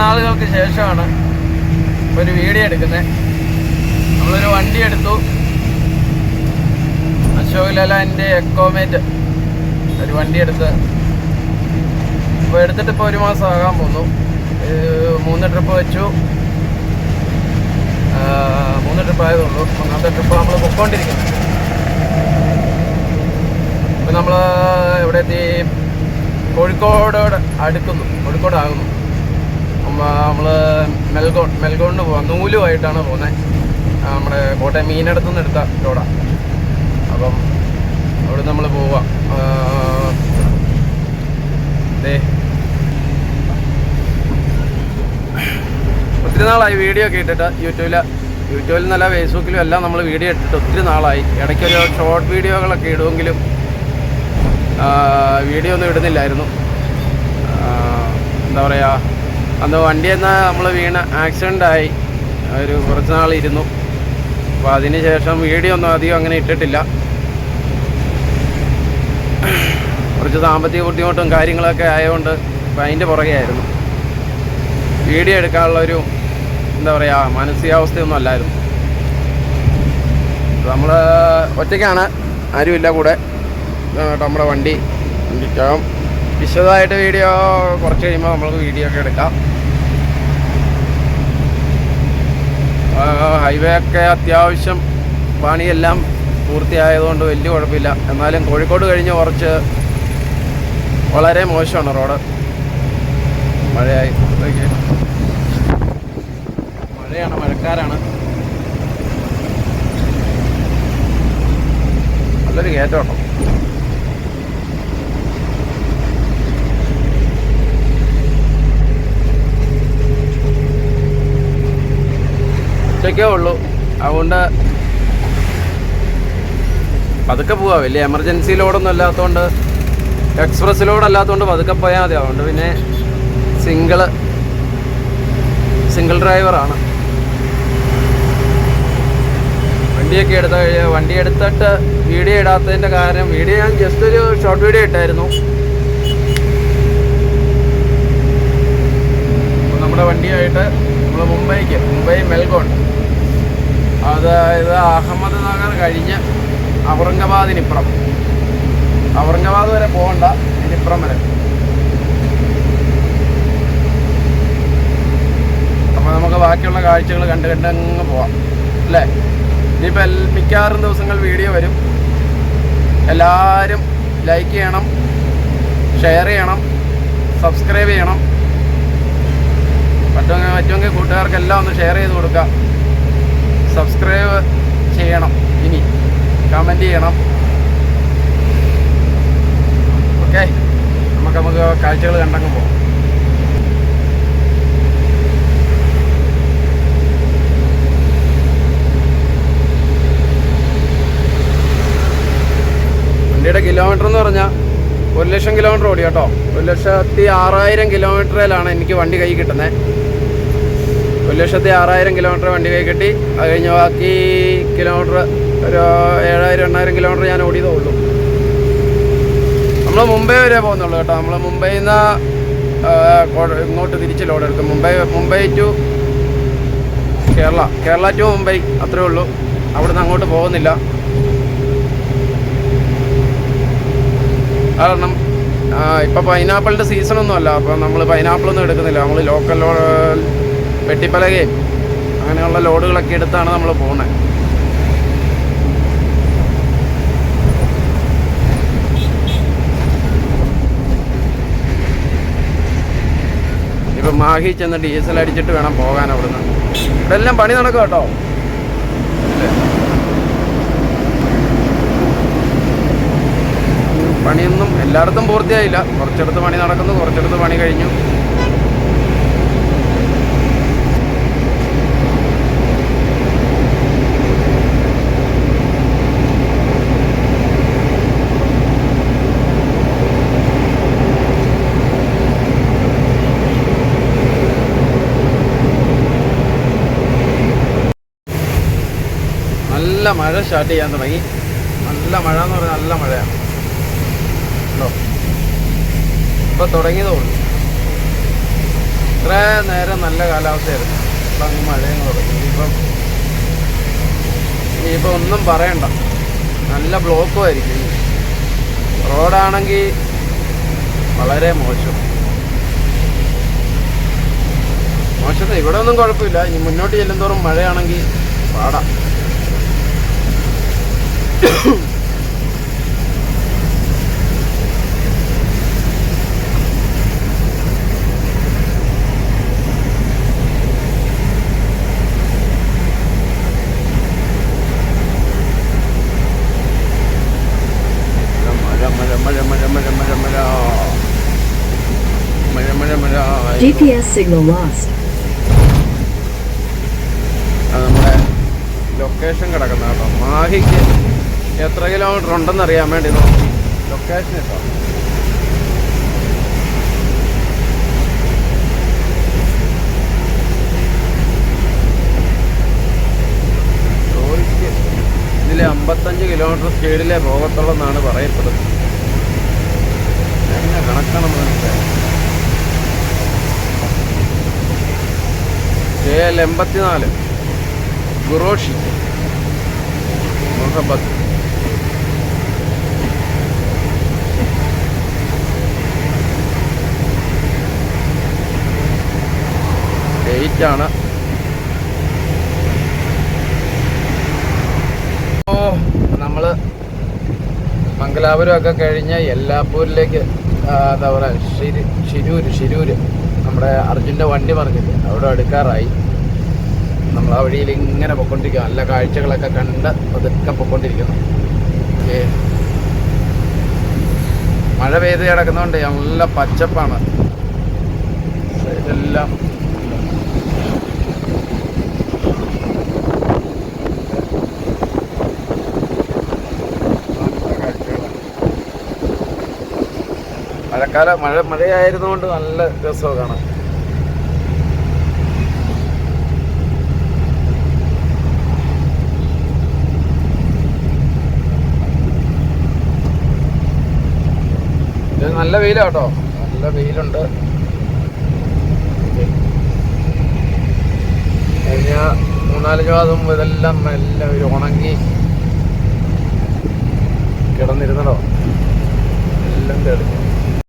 നാളുകൾക്ക് ശേഷമാണ് ഒരു വീഡിയോ എടുക്കുന്നത്. നമ്മളൊരു വണ്ടി എടുത്തു. അശോക് ലാലാന്റെ എക്കോമേറ്റ് ഒരു വണ്ടി എടുത്ത്. ഇപ്പോൾ എടുത്തിട്ട് ഇപ്പോൾ ഒരു മാസം ആകാൻ പോന്നു മൂന്ന് ട്രിപ്പ് വെച്ചു. മൂന്ന് ട്രിപ്പ് ആയതുള്ളൂ. ഒന്നാമത്തെ ട്രിപ്പ് നമ്മൾ പൊക്കോണ്ടിരിക്കുന്നത് ഇപ്പം നമ്മൾ എവിടെ എത്തി കോഴിക്കോടോട് അടുക്കുന്നു. കോഴിക്കോട് ആകുന്നു നമ്മൾ മെൽഗോൺ മെൽഗോണിന് പോവാം. നൂലുമായിട്ടാണ് പോകുന്നത് നമ്മുടെ കോട്ടയം മീനടത്തു നിന്ന് എടുത്ത റോഡാണ് അപ്പം അവിടെ നമ്മൾ പോവാം. അതെ ഒത്തിരി നാളായി വീഡിയോ ഒക്കെ ഇട്ടിട്ട് യൂട്യൂബിൽ യൂട്യൂബിൽ നല്ല ഫേസ്ബുക്കിലും എല്ലാം നമ്മൾ വീഡിയോ ഇട്ടിട്ട് ഒത്തിരി നാളായി. ഇടയ്ക്കൊരു ഷോർട്ട് വീഡിയോകളൊക്കെ ഇടുമെങ്കിലും വീഡിയോ ഒന്നും ഇടുന്നില്ലായിരുന്നു. എന്താ പറയുക അന്ന് വണ്ടി എന്നാൽ നമ്മൾ വീണ ആക്സിഡന്റ് ആയി. ഒരു കുറച്ച് നാളിരുന്നു അപ്പോൾ അതിന് ശേഷം വീഡിയോ ഒന്നും അധികം അങ്ങനെ ഇട്ടിട്ടില്ല. കുറച്ച് സാമ്പത്തിക ബുദ്ധിമുട്ടും കാര്യങ്ങളൊക്കെ ആയതുകൊണ്ട് അപ്പം അതിന്റെ പുറകെയായിരുന്നു. വീഡിയോ എടുക്കാനുള്ള ഒരു എന്താ പറയുക മാനസികാവസ്ഥയൊന്നും അല്ലായിരുന്നു. നമ്മൾ ഒറ്റയ്ക്കാണ്. ആരുമില്ല കൂടെ. നമ്മുടെ വണ്ടി. വണ്ടിക്കകം. വിശദമായിട്ട് വീഡിയോ കുറച്ച് കഴിയുമ്പോൾ നമുക്ക് വീഡിയോ ഒക്കെ എടുക്കാം. ഹൈവേ ഒക്കെ അത്യാവശ്യം പണിയെല്ലാം പൂർത്തിയായതുകൊണ്ട് വലിയ കുഴപ്പമില്ല. എന്നാലും കോഴിക്കോട് കഴിഞ്ഞ് കുറച്ച് വളരെ മോശമാണ് റോഡ്. മഴയായി. മഴയാണ് മഴക്കാരാണ്. നല്ലൊരു കയറ്റം കേട്ടോ ഉച്ചക്കേ ഉള്ളൂ. അതുകൊണ്ട് പതുക്കെ പോവാ. വലിയ എമർജൻസി ലോഡൊന്നും അല്ലാത്തതുകൊണ്ട് എക്സ്പ്രസ് ലോഡല്ലാത്തതുകൊണ്ട് പതുക്കെ പോയാൽ മതി. അതുകൊണ്ട് പിന്നെ സിംഗിൾ സിംഗിൾ ഡ്രൈവറാണ് വണ്ടിയൊക്കെ എടുത്ത വണ്ടി എടുത്തിട്ട് വീഡിയോ ഇടാത്തതിന്റെ കാരണം വീഡിയോ ഞാൻ ജസ്റ്റ് ഒരു ഷോർട്ട് വീഡിയോ ഇട്ടായിരുന്നു. നമ്മുടെ വണ്ടിയായിട്ട് നമ്മൾ മുംബൈക്ക് മുംബൈ മെൽബോൺ. അതായത് അഹമ്മദ് നഗർ കഴിഞ്ഞ് ഔറംഗാബാദിനിപ്പുറം. ഔറംഗാബാദ് വരെ പോകണ്ട ഇതിനിപ്പുറം വരെ. അപ്പോൾ നമുക്ക് ബാക്കിയുള്ള കാഴ്ചകൾ കണ്ട് കണ്ട് അങ്ങ് പോവാം. അല്ലേ? ഇനിയിപ്പോൾ മിക്കവാറും ദിവസങ്ങൾ വീഡിയോ വരും. എല്ലാവരും ലൈക്ക് ചെയ്യണം ഷെയർ ചെയ്യണം സബ്സ്ക്രൈബ് ചെയ്യണം. പറ്റുമെങ്കിൽ പറ്റുമെങ്കിൽ കൂട്ടുകാർക്കെല്ലാം ഒന്ന് ഷെയർ ചെയ്ത് കൊടുക്കുക സബ്സ്ക്രൈബ് ചെയ്യണം. ഇനി കമന്റ് ചെയ്യണം. ഓക്കെ നമുക്ക് നമുക്ക് കാഴ്ചകൾ കണ്ടങ്ങ് പോകാം വണ്ടിയുടെ കിലോമീറ്റർ എന്ന് പറഞ്ഞാൽ ഒരു ലക്ഷം കിലോമീറ്റർ ഓടി കേട്ടോ ഒരു ലക്ഷത്തി ആറായിരം കിലോമീറ്ററിലാണ് എനിക്ക് വണ്ടി കൈ കിട്ടുന്നത് ഒരു ലക്ഷത്തി ആറായിരം കിലോമീറ്റർ വണ്ടി കൈ കിട്ടി. അത് കഴിഞ്ഞ് ബാക്കി കിലോമീറ്റർ ഒരു ഏഴായിരം എണ്ണായിരം കിലോമീറ്റർ ഞാൻ ഓടിയതേ ഉള്ളൂ. നമ്മൾ മുംബൈ വരെ പോകുന്നുള്ളൂ കേട്ടോ. നമ്മൾ മുംബൈയിൽ നിന്ന് ഇങ്ങോട്ട് തിരിച്ച് ലോഡ് എടുക്കും മുംബൈ മുംബൈ ടു കേരള. കേരള ടു മുംബൈ അത്രേ ഉള്ളൂ. അവിടുന്ന് അങ്ങോട്ട് പോകുന്നില്ല. കാരണം ഇപ്പം പൈനാപ്പിളിന്റെ സീസണൊന്നും അല്ല. അപ്പം നമ്മൾ പൈനാപ്പിളൊന്നും എടുക്കുന്നില്ല. നമ്മൾ ലോക്കൽ വെട്ടിപ്പലകയും അങ്ങനെയുള്ള ലോഡുകളൊക്കെ എടുത്താണ് നമ്മൾ പോകുന്നത് ഇപ്പം മാഹി ചെന്ന് ഡീസൽ അടിച്ചിട്ട് വേണം പോകാൻ അവിടുന്ന്. ഇവിടെ എല്ലാം പണി നടക്കും കേട്ടോ? പണിയൊന്നും എല്ലായിടത്തും പൂർത്തിയായില്ല. കുറച്ചിടത്ത് പണി നടക്കുന്നു കുറച്ചിടത്ത് പണി കഴിഞ്ഞു. നല്ല മഴ സ്റ്റാർട്ട് ചെയ്യാൻ തുടങ്ങി. നല്ല മഴ എന്ന് പറഞ്ഞാൽ നല്ല മഴയാണ്. ഇപ്പൊ തുടങ്ങിയതേ ഉള്ളൂ. ഇത്ര നേരം നല്ല കാലാവസ്ഥയായിരുന്നു. ഇപ്പം അങ്ങ് മഴയും തുടങ്ങി. ഇപ്പം ഇനിയിപ്പോ ഒന്നും പറയണ്ട. നല്ല ബ്ലോക്കും ആയിരിക്കും. റോഡാണെങ്കിൽ വളരെ മോശം. മോശം. ഇവിടെ ഒന്നും കുഴപ്പമില്ല. ഇനി മുന്നോട്ട് ചെല്ലുന്തോറും മഴയാണെങ്കിൽ പാടാം. GPS signal lost. നമ്മുടെ ലൊക്കേഷൻ കിടക്കുന്ന കേട്ടോ മാഹിക്ക് എത്ര കിലോമീറ്റർ ഉണ്ടെന്ന് അറിയാൻ വേണ്ടി നോക്കി. ലൊക്കേഷൻ ഇട്ടോ? അമ്പത്തഞ്ച് കിലോമീറ്റർ സ്പീഡിലേ പോകത്തുള്ളൂ എന്നാണ് പറയപ്പെടുന്നത്. എങ്ങനെ കണക്കണം മനസ്സിലായി? എൺപത്തിനാല്. ഗുറോഷി മുഹബത്ത് ഡേറ്റ് നമ്മൾ ഓ നമ്മൾ മംഗലാപുരം ഒക്കെ കഴിഞ്ഞ് എല്ലാപ്പൂരിലേക്ക് ആ, എന്താ പറയുക ഷിരു ഷിരൂര് ഷിരൂര് നമ്മുടെ അർജുന്റെ വണ്ടി പറഞ്ഞില്ലേ അവിടെ അടുക്കാറായി. നമ്മൾ ആ വഴിയിൽ ഇങ്ങനെ പൊക്കൊണ്ടിരിക്കുക നല്ല കാഴ്ചകളൊക്കെ കണ്ട് പതുക്കെ പൊക്കൊണ്ടിരിക്കുന്നു. മഴ പെയ്ത് കിടക്കുന്നതുകൊണ്ട് നല്ല പച്ചപ്പാണ് ഇതെല്ലാം നല്ല കാഴ്ചകളാണ്. മഴക്കാല മഴ മഴയായിരുന്നുകൊണ്ട് നല്ല രസമാണ് കാണാൻ. നല്ല വെയിലാട്ടോ. നല്ല വെയിലുണ്ട്. കഴിഞ്ഞ മൂന്നാൽ ജാതും ഇതെല്ലാം എല്ലാം ഒരു ഉണങ്ങി കിടന്നിരുന്നടോ എല്ലാം തെളിഞ്ഞു